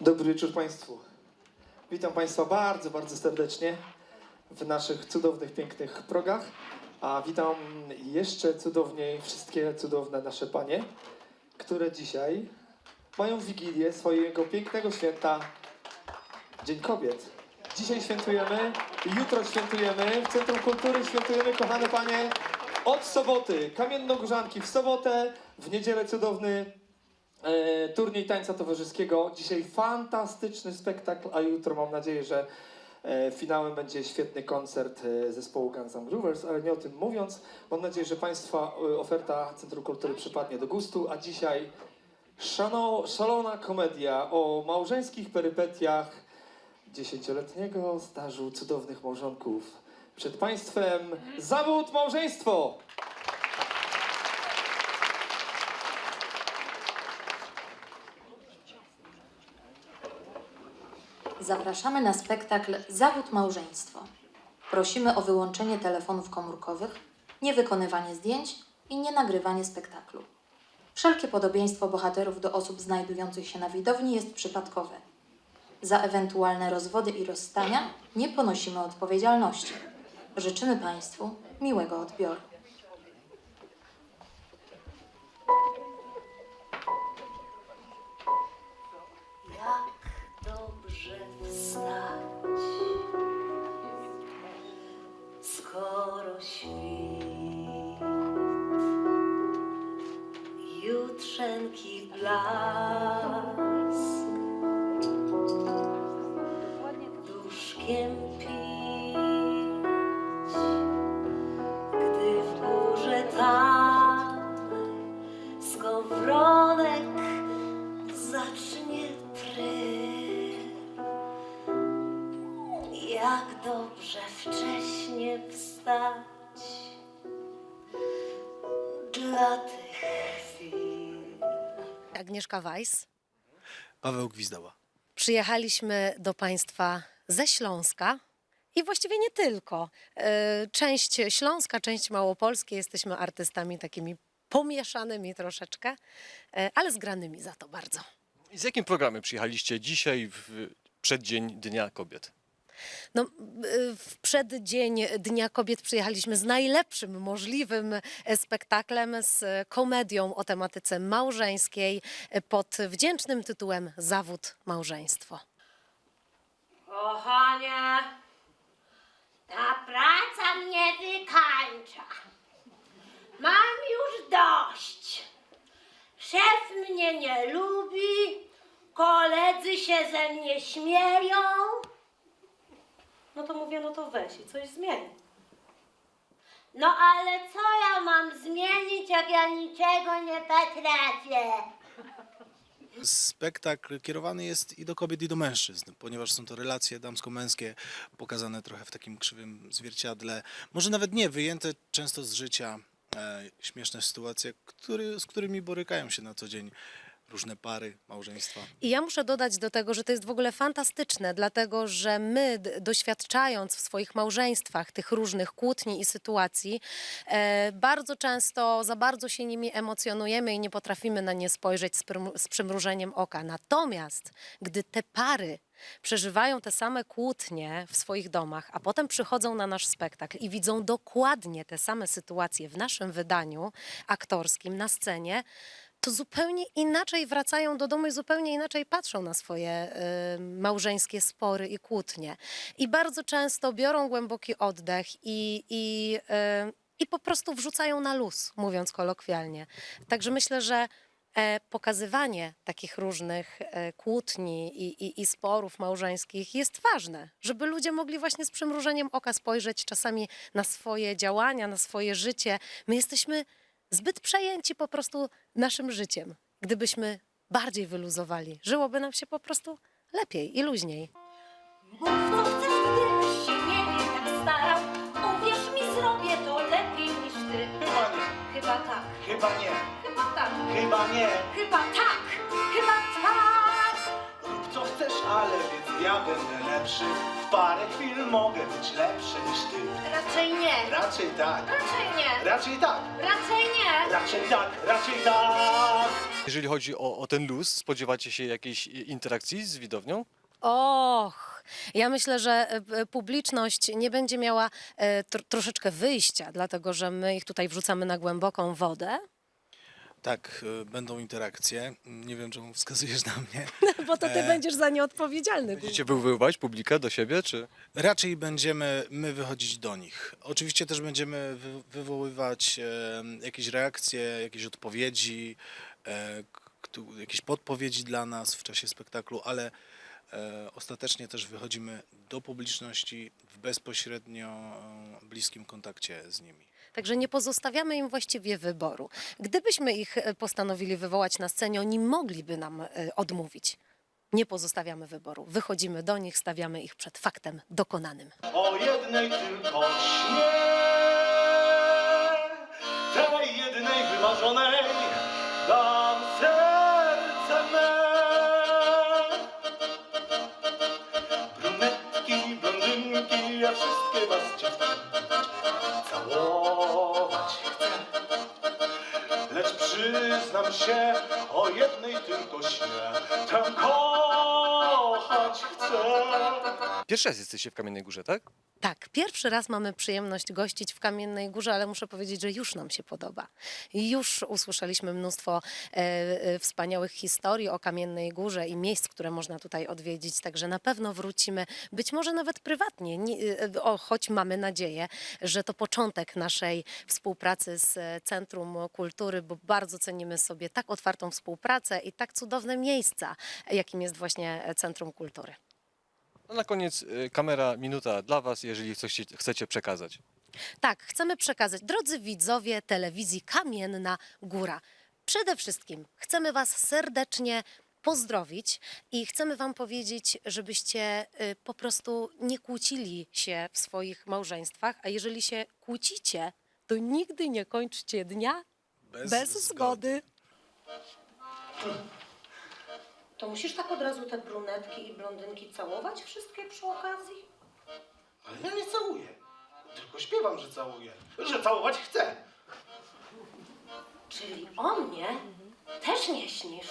Dobry wieczór Państwu. Witam Państwa bardzo, bardzo serdecznie w naszych cudownych, pięknych progach. A witam jeszcze cudowniej wszystkie cudowne nasze panie, które dzisiaj mają wigilię swojego pięknego święta Dzień Kobiet. Dzisiaj świętujemy, jutro świętujemy, w Centrum Kultury świętujemy, kochane panie, od soboty Kamiennogórzanki w sobotę, w niedzielę cudowny e, turniej tańca towarzyskiego. Dzisiaj fantastyczny spektakl, a jutro mam nadzieję, że e, finałem będzie świetny koncert e, zespołu Guns N' Roses, ale nie o tym mówiąc, mam nadzieję, że Państwa e, oferta Centrum Kultury przypadnie do gustu, a dzisiaj szano, szalona komedia o małżeńskich perypetiach dziesięcioletniego stażu cudownych małżonków. Przed Państwem zawód małżeństwo! Zapraszamy na spektakl Zawód Małżeństwo. Prosimy o wyłączenie telefonów komórkowych, niewykonywanie zdjęć i nienagrywanie spektaklu. Wszelkie podobieństwo bohaterów do osób znajdujących się na widowni jest przypadkowe. Za ewentualne rozwody i rozstania nie ponosimy odpowiedzialności. Życzymy Państwu miłego odbioru. Pić, gdy w skowronek zacznie. Jak dobrze wcześnie wstać dla tych chwil. Agnieszka Weiss. Paweł Gwizdała. Przyjechaliśmy do Państwa ze Śląska i właściwie nie tylko. E, Część Śląska, część Małopolskiej. Jesteśmy artystami takimi pomieszanymi troszeczkę, e, ale zgranymi za to bardzo. I z jakim programem przyjechaliście dzisiaj w przeddzień Dnia Kobiet? No, w przeddzień Dnia Kobiet przyjechaliśmy z najlepszym możliwym e, spektaklem, z komedią o tematyce małżeńskiej pod wdzięcznym tytułem Zawód Małżeństwo. Kochanie, ta praca mnie wykańcza. Mam już dość. Szef mnie nie lubi, koledzy się ze mnie śmieją. No to mówię, no weź i coś zmień. No ale co ja mam zmienić, jak ja niczego nie potrafię? Spektakl kierowany jest i do kobiet, i do mężczyzn, ponieważ są to relacje damsko-męskie pokazane trochę w takim krzywym zwierciadle. Może nawet nie, wyjęte często z życia e, śmieszne sytuacje, który, z którymi borykają się na co dzień różne pary, małżeństwa. I ja muszę dodać do tego, że to jest w ogóle fantastyczne, dlatego że my, doświadczając w swoich małżeństwach tych różnych kłótni i sytuacji, e, bardzo często za bardzo się nimi emocjonujemy i nie potrafimy na nie spojrzeć z, z przymrużeniem oka. Natomiast gdy te pary przeżywają te same kłótnie w swoich domach, a potem przychodzą na nasz spektakl i widzą dokładnie te same sytuacje w naszym wydaniu aktorskim na scenie, to zupełnie inaczej wracają do domu i zupełnie inaczej patrzą na swoje y, małżeńskie spory i kłótnie. I bardzo często biorą głęboki oddech i, i, y, i po prostu wrzucają na luz, mówiąc kolokwialnie. Także myślę, że e, pokazywanie takich różnych e, kłótni i, i, i sporów małżeńskich jest ważne, żeby ludzie mogli właśnie z przymrużeniem oka spojrzeć czasami na swoje działania, na swoje życie. My jesteśmy zbyt przejęci po prostu naszym życiem. Gdybyśmy bardziej wyluzowali, żyłoby nam się po prostu lepiej i luźniej. Mów co chcesz, gdybyś się nie wiem jak starał. Uwierz mi, zrobię to lepiej niż ty. Chyba nie, Chyba tak, chyba nie, chyba tak, chyba nie. chyba tak, chyba tak. Rób co chcesz, ale więc ja będę lepszy. parę chwil mogę być lepszy niż ty. Raczej nie. Raczej tak. Raczej nie. Raczej tak. Raczej nie. Raczej tak. Raczej tak. Jeżeli chodzi o, o ten luz, spodziewacie się jakiejś interakcji z widownią? Och, ja myślę, że e, publiczność nie będzie miała e, tr- troszeczkę wyjścia, dlatego że my ich tutaj wrzucamy na głęboką wodę, Tak, y, będą interakcje. Nie wiem, czemu wskazujesz na mnie. bo to ty E. będziesz za nie odpowiedzialny. Będziecie wywoływać publikę do siebie, czy... Raczej będziemy my wychodzić do nich. Oczywiście też będziemy wy, wywoływać e, jakieś reakcje, jakieś odpowiedzi, e, jakieś podpowiedzi dla nas w czasie spektaklu, ale ostatecznie też wychodzimy do publiczności w bezpośrednio e, bliskim kontakcie z nimi. Także nie pozostawiamy im właściwie wyboru. Gdybyśmy ich e, postanowili wywołać na scenie, oni mogliby nam e, odmówić. Nie pozostawiamy wyboru. Wychodzimy do nich, stawiamy ich przed faktem dokonanym. O jednej tylko śnie. Tej jednej wymarzonej wszystkie was dziewczyny całować chcę. Lecz przyznam się, o jednej tylko śnie, tę kochać chcę. Pierwszy raz jesteście w Kamiennej Górze, tak? Tak, pierwszy raz mamy przyjemność gościć w Kamiennej Górze, ale muszę powiedzieć, że już nam się podoba. Już usłyszeliśmy mnóstwo e, e, wspaniałych historii o Kamiennej Górze i miejsc, które można tutaj odwiedzić, także na pewno wrócimy, być może nawet prywatnie, nie, e, o, choć mamy nadzieję, że to początek naszej współpracy z e, Centrum Kultury, bo bardzo cenimy sobie tak otwartą współpracę i tak cudowne miejsca, jakim jest właśnie Centrum Kultury. No na koniec y, kamera, minuta dla was, jeżeli coś chcecie przekazać. Tak, chcemy przekazać, drodzy widzowie telewizji Kamienna Góra. Przede wszystkim chcemy Was serdecznie pozdrowić i chcemy Wam powiedzieć, żebyście y, po prostu nie kłócili się w swoich małżeństwach, a jeżeli się kłócicie, to nigdy nie kończcie dnia bez, zgody. To musisz tak od razu te brunetki i blondynki całować wszystkie przy okazji? Ale ja nie całuję. Tylko śpiewam, że całuję. Że całować chcę. Czyli o mnie też nie śnisz.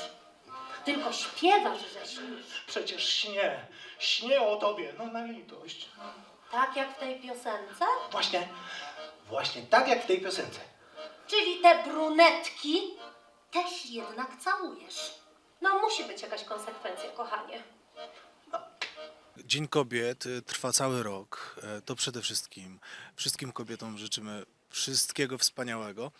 Tylko śpiewasz, że śnisz. Przecież śnię. Śnię o tobie. No na litość. Tak jak w tej piosence? Właśnie, właśnie tak jak w tej piosence. Czyli te brunetki też jednak całujesz. No musi być jakaś konsekwencja, kochanie. Dzień Kobiet y, trwa cały rok. E, To przede wszystkim wszystkim kobietom życzymy wszystkiego wspaniałego.